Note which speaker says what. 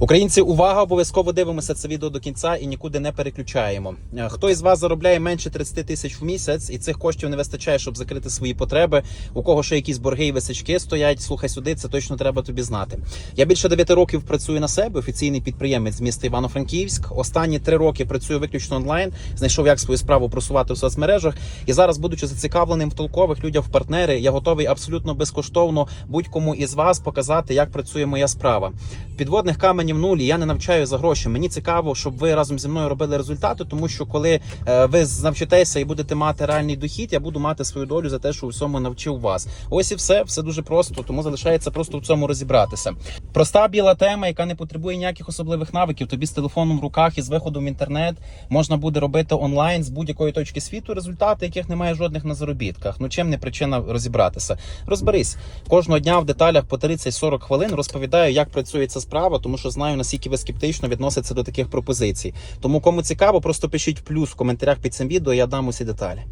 Speaker 1: Українці, увага! Обов'язково дивимося це відео до кінця і нікуди не переключаємо. Е, Хто із вас заробляє менше 30 тисяч в місяць, і цих коштів не вистачає, щоб закрити свої потреби. У кого ще якісь борги і висячки стоять, слухай сюди, це точно треба тобі знати. Я більше 9 років працюю на себе, офіційний підприємець з міста Івано-Франківськ. Останні 3 роки працюю виключно онлайн. Знайшов, як свою справу просувати в соцмережах. І зараз, будучи зацікавленим в толкових людях в партнери, я готовий абсолютно безкоштовно будь-кому із вас показати, як працює моя справа. Підводних каменів нулі я не навчаю за гроші. Мені цікаво, щоб ви разом зі мною робили результати, тому що коли е, ви навчитеся і будете мати реальний дохід, я буду мати свою долю за те, що у всьому навчив вас. Ось і все, все дуже просто, тому залишається просто в цьому розібратися. Проста біла тема, яка не потребує ніяких особливих навиків. Тобі з телефоном в руках і з виходом в інтернет можна буде робити онлайн з будь-якої точки світу, результати яких немає жодних на заробітках. Ну чим не причина розібратися? Розберись кожного дня в деталях по 30-40 хвилин. Розповідаю, як працює ця справа, тому що знаю наскільки ви скептично відноситься до таких пропозицій. Тому кому цікаво, просто пишіть плюс в коментарях під цим відео. Я дам усі деталі.